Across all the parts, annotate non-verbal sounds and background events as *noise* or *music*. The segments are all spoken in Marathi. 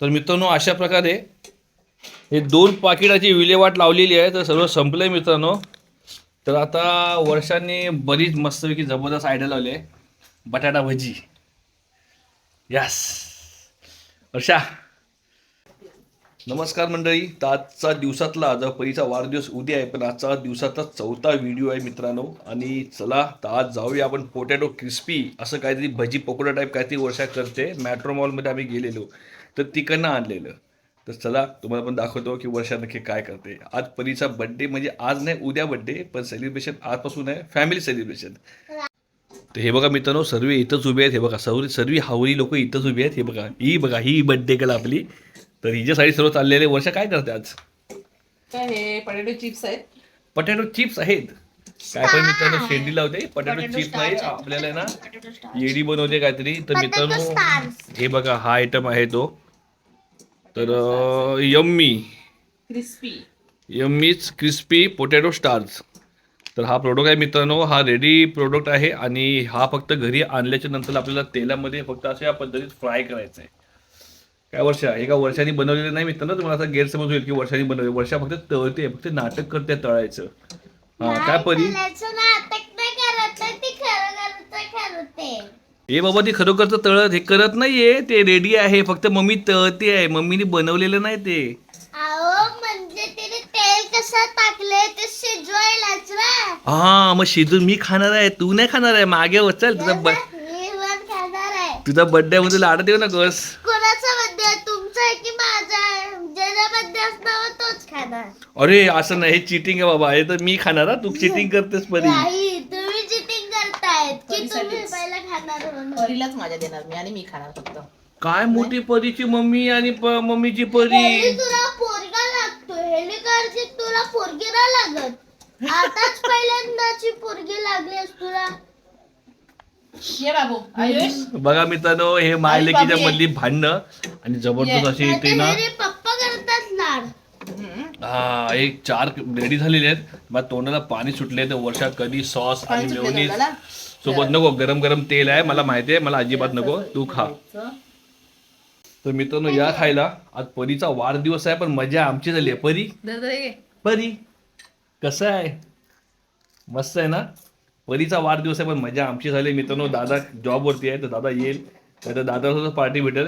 तर मित्रांनो अशा प्रकारे हे दोन पाकिटाची विल्हेवाट लावलेली आहे तर सर्व संपलं आहे मित्रांनो. तर आता वर्षांनी बरीच मस्तपैकी जबरदस्त आयडिया लावली आहे बटाटा भजी. यस वर्षा नमस्कार मंडळी तर आजचा दिवसातला जर परीचा वाढदिवस उद्या आहे पण आजचा दिवसातला चौथा व्हिडिओ आहे मित्रांनो. आणि चला तर आज जाऊया आपण पोटॅटो क्रिस्पी असं काहीतरी भजी पकोडा टाईप काहीतरी वर्षा करते मॅट्रो मॉलमध्ये आम्ही गेलेलो तर तिकडनं आणलेलं. तर चला तुम्हाला पण दाखवतो की वर्षा नक्की काय करते. आज परीचा बड्डे म्हणजे आज नाही उद्या बड्डे पण सेलिब्रेशन आजपासून आहे फॅमिली सेलिब्रेशन तर हे बघा मित्रांनो सर्व इथंच उभे आहेत हे बघा सर्व सर्व हावरी लोक इथंच उभे आहेत हे बघा ही बघा ही बड्डे कला आपली. तर हिच्यासाठी सर्व चाललेले वर्ष काय करते आज? काय हे पटेटो चिप्स आहेत. पटॅटो चिप्स आहेत. काय पण मित्रांनो शेंडी लावते. पटॅटो चिप्स नाही आपल्याला ना येडी बनवते काहीतरी. तर मित्रांनो हे बघा हा आयटम आहे तो. तर यम्मी. क्रिस्पी यम्मीच क्रिस्पी पोटॅटो स्टार्स तर हा प्रोडक्ट आहे मित्रांनो हा रेडी प्रोडक्ट आहे आणि हा फक्त घरी आणल्याच्या नंतर आपल्याला तेलामध्ये फक्त असं या पद्धतीत फ्राय करायचं आहे काय वर्षा एका वर्षाने बनवलेलं नाही मित्रांनो तुम्हाला असा गैरसमज होईल की वर्षाने बनवले. वर्षा फक्त तळते फक्त नाटक करते तळायचं. हा काय परी? ए बाबा ती खरोखरच तळत हे करत नाहीये. ते रेडी आहे फक्त मम्मी तळते आहे. मम्मीने बनवलेलं नाही ते. म्हणजे हा मग शिजून मी खाणार आहे तू नाही खाणार आहे. मागे हो, चल तुझा तुझा बर्थडे मध्ये लाडा देऊ नकोस. बड्डे आहे की माझा? असणार तोच खाणार. अरे असं नाही हे चिटिंग आहे बाबा. हे तर मी खाणार हा. तू चिटिंग करतेस परी. नाही तुम्ही चिटिंग करतायत की तुम्ही. पहिला खाणार म्हणून. परीलाच माझ्या देणार मी आणि मी खाणार फक्त. काय मोठी परीची मम्मी आणि प- मम्मीची हेली परी? तुला पोरगा लागतो हेलिकॉप्टरची तुला पोरगी नाही लागत. आताच पहिल्यांदाची पोरगी लागलीस तुला. ये बाबू आयुष? बघा मित्रांनो हे मायलेकीच्या. मधली भांडणं आणि जबरदस्त अशी येते ना मेरे पप्पा करतात लाड. हम्म. हा एक चार रेडी झालेले आहेत. मग तोंडाला पाणी सुटले तर वर्षात कधी सॉस आणि तोंडाला? सोबत नको गरम गरम तेल आहे. मला माहिती आहे मला अजिबात नको. तू खा. तर मित्रांनो या खायला आज परीचा वाढदिवस आहे पण मजा आमची झाली आहे. परी. परी? कसं आहे? मस्त आहे ना? परीचा वाढदिवस आहे पण मजा आमची झाली. मित्रांनो दादा जॉबवरती आहे तर दादा येईल. तर दादा सुद्धा पार्टी भेटेल.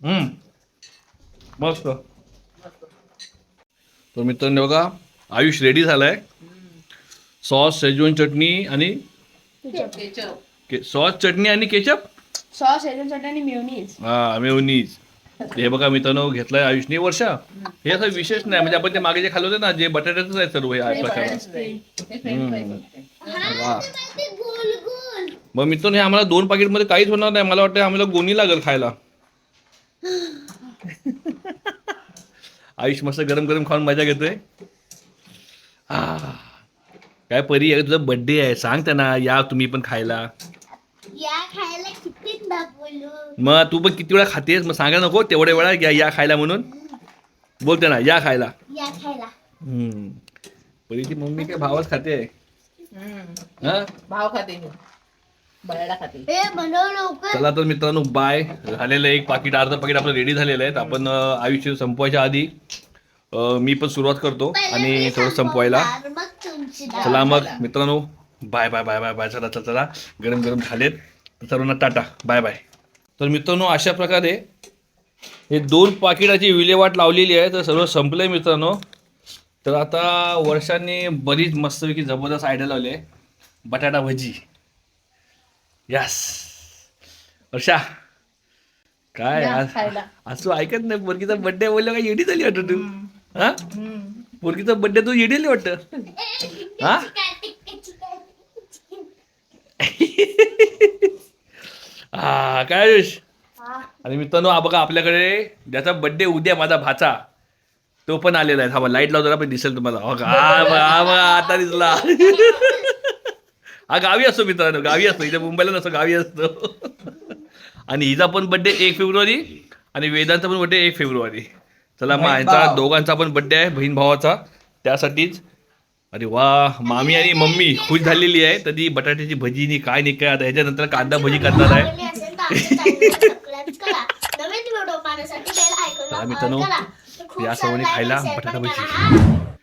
हम्म. मस्त. तर मित्रांनो बघा आयुष रेडी झालाय. सॉस शेजवान चटणी आणि. के- सॉस चटणी आणि केचप सॉस शेजवान चटणी आणि मेयोनीज हा मेवनीज हे बघा मित्रांनो घेतलाय आयुषने वर्षा. हे असं विशेष नाही म्हणजे आपण ते मागे जे खाल्लं होते ना जे बटाट्याच आहे सर्व हे हे. हे. वा. मग मित्रांनो हे आम्हाला दोन पाकिटमध्ये काहीच होणार नाही. मला वाटतं आम्हाला गोणी लागेल खायला. आयुष मस्त गरम गरम खाऊन मजा घेतोय. काय परी आहे? तुझा बर्थडे आहे. सांग त्यांना या तुम्ही पण खायला या खायला किती दाखवलो मग तू पण किती वेळा खातेस मग सांगा नको तेवढ्या वेळा या या खायला म्हणून. बोलते ना या खायला. या खायला. हम्म. परीची मम्मी काय भावच खाते. हा? भाव खाते मी. बटाटा खाते. ए बनव लवकर. चला तर मित्रांनो बाय झालेलं आहे. एक पाकिट अर्ध पाकिट आपलं रेडी झालेलं आहे. तर आपण अं, आयुष्य संपवायच्या आधी अं, मी पण सुरुवात करतो आणि थोडं संपवायला. मग तुमची. चला मग मित्रांनो bye bye bye bye bye चला चला चला. गरम गरम झालेत सर्वांना टाटा. Bye bye. तर मित्रांनो अशा प्रकारे हे दोन पाकिटाची विल्हेवाट लावलेली आहे तर सर्व संपलंय मित्रांनो. तर आता वर्षांनी बरीच मस्तपैकी जबरदस्त आयडिया लावली आहे. बटाटा भजी. यस वर्षा काय आज तू ऐकत नाही पोरगीचा बड्डे बोललं का येडी झाली वाटतं तू? हा. पोरगीचा बड्डे तू येडी वाटतं? हा *laughs* *laughs* काय टिक्कीची काय टिक्कीची. हा काय आयुष हा. आणि मित्रांनो हा बघा आपल्याकडे ज्याचा बड्डे उद्या माझा भाचा. तो पण आलेला आहे. थांबा लाइट लावतो पण दिसेल तुम्हाला. हो का? हा बघा, हा बघा, आता दिसला. हा गावी असतो मित्रांनो गावी असतो. इथे मुंबईला नसतो गावी असतो. आणि हिचा पण बड्डे एक फेब्रुवारी आणि वेदांचा पण बड्डे एक फेब्रुवारी. चला मग यांचा दोघांचा पण बड्डे आहे बहीण भावाचा. त्यासाठीच. अरे वा मामी आणि मम्मी खुश झालेली आहे. तर ती बटाट्याची भजी नि काय नाही काय आता ह्याच्यानंतर कांदा भजी करणार आहे. मित्रांनो या सर्वांनी खायला बटाटा भजी